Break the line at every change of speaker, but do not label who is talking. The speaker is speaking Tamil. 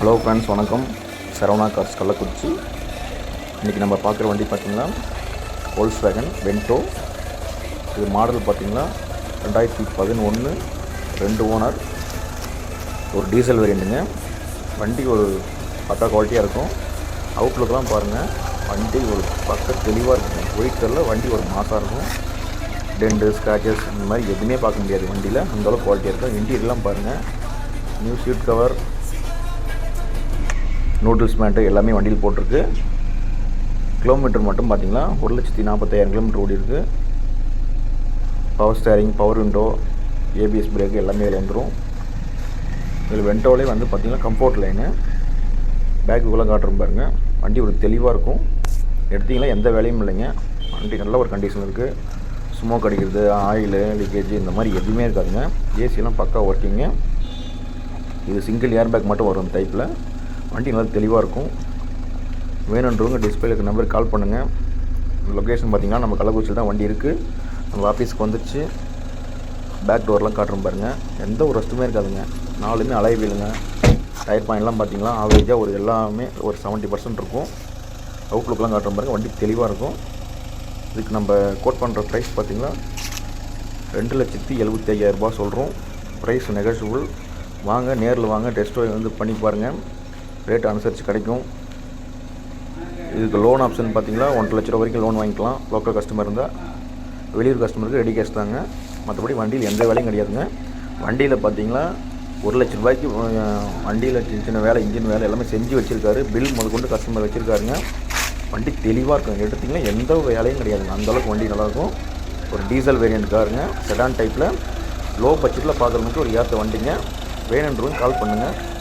ஹலோ ஃப்ரெண்ட்ஸ் வணக்கம். சரவணா கார்ஸ் கள்ளக்குறிச்சி. இன்றைக்கி நம்ம பார்க்குற வண்டி பார்த்திங்கன்னா ஹோல்ஸ் வேகன் வென்டோ இது மாடல் பார்த்திங்கன்னா ரெண்டாயிரத்தி பதினொன்று ரெண்டு ஓனர் ஒரு டீசல் வேரியண்ட்டுங்க வண்டி ஒரு பக்கா குவாலிட்டியாக இருக்கும். அவுட்லுக்கெலாம் பாருங்கள் வண்டி ஒரு பக்க தெளிவாக இருக்கும் ஒயிட் கலரில் வண்டி ஒரு மாசாக இருக்கும். டெண்டு ஸ்க்ராச்சஸ் இந்த மாதிரி எதுவுமே பார்க்க முடியாது வண்டியில். அந்தளவுக்கு குவாலிட்டியாக இருக்கும். இன்டீரியர்லாம் பாருங்கள் new seat cover noodles mat எல்லாமே வண்டியில் போட்டிருக்கு. கிலோமீட்டர் மட்டும் பார்த்திங்கன்னா ஒரு லட்சத்தி நாற்பத்தாயிரம் கிலோமீட்டர் ஓடி power steering power window ABS brake எல்லாமே இதில் வந்துடும் இதில் வெண்டோலே வந்து பார்த்திங்கன்னா கம்ஃபோர்ட் லைனு பேக்குக்குள்ளே காட்டுறோம் பாருங்கள் வண்டி ஒரு தெளிவாக இருக்கும். எடுத்திங்கன்னா எந்த வேலையும் இல்லைங்க. வண்டி நல்ல ஒரு கண்டிஷன் இருக்குது ஸ்மோக் அடிக்கிறது ஆயிலு லீக்கேஜ் இந்த மாதிரி எதுவுமே இருக்காதுங்க. ஏசியெலாம் பக்கா ஒர்க்கிங்கு இது சிங்கிள் ஏர் பேக் மட்டும் வரும் டைப்பில் வண்டி நல்லா தெளிவாக இருக்கும். வேணுன்றவங்க டிஸ்பிளே இருக்க நம்பருக்கு கால் பண்ணுங்கள் லொக்கேஷன் பார்த்தீங்கன்னா நம்ம கள்ளக்குறிச்சியில் தான் வண்டி இருக்குது நம்ம ஆஃபீஸ்க்கு வந்துடுச்சு பேக் டோர்லாம் காட்டுறோம் பாருங்கள் எந்த ஒரு ரெஸ்ட்டுமே இருக்காதுங்க. நாலுமே அலைய வீலுங்க டயர் பாயிண்ட்லாம் பார்த்தீங்கன்னா ஆவரேஜாக ஒரு எல்லாமே ஒரு செவன்ட்டி பர்சன்ட் இருக்கும். அவுட்லுக்கெலாம் காட்டுறோம் பாருங்கள் வண்டி தெளிவாக இருக்கும். இதுக்கு நம்ம கோட் பண்ணுற ப்ரைஸ் பார்த்திங்கன்னா ரெண்டு லட்சத்தி எழுபத்தி ஐயாயிரரூபா சொல்கிறோம் ப்ரைஸ் நெகோஷியபிள் வாங்க நேரில் வாங்க டெஸ்ட் வந்து பண்ணி பாருங்கள் ரேட் அனுசரித்து கிடைக்கும். இதுக்கு லோன் ஆப்ஷன் பார்த்தீங்கன்னா ஒன்றரை லட்ச ரூபா வரைக்கும் லோன் வாங்கிக்கலாம். லோக்கல் கஸ்டமர் இருந்தால் வெளியூர் கஸ்டமருக்கு ரெடி கேஷ் தாங்க. மற்றபடி வண்டியில் எந்த வேலையும் கிடையாதுங்க. வண்டியில் பார்த்தீங்கன்னா ஒரு லட்ச ரூபாய்க்கு வண்டியில் சின்ன சின்ன வேலை இன்ஜின் வேலை எல்லாமே செஞ்சு வச்சுருக்காரு. பில் முதற்கொண்டு கஸ்டமர் வச்சுருக்காருங்க. வண்டி தெளிவாக இருக்கும். எடுத்திங்கன்னா எந்த வேலையும் கிடையாதுங்க. அந்தளவுக்கு வண்டி நல்லாயிருக்கும். ஒரு டீசல் வேரியண்ட் காருங்க செடான் டைப்பில் லோ பட்ஜெட்டில் பார்க்குறவங்களுக்கு ஒரு ஏற்ற வண்டிங்க. வேணுன்றவங்க கால் பண்ணுங்கள்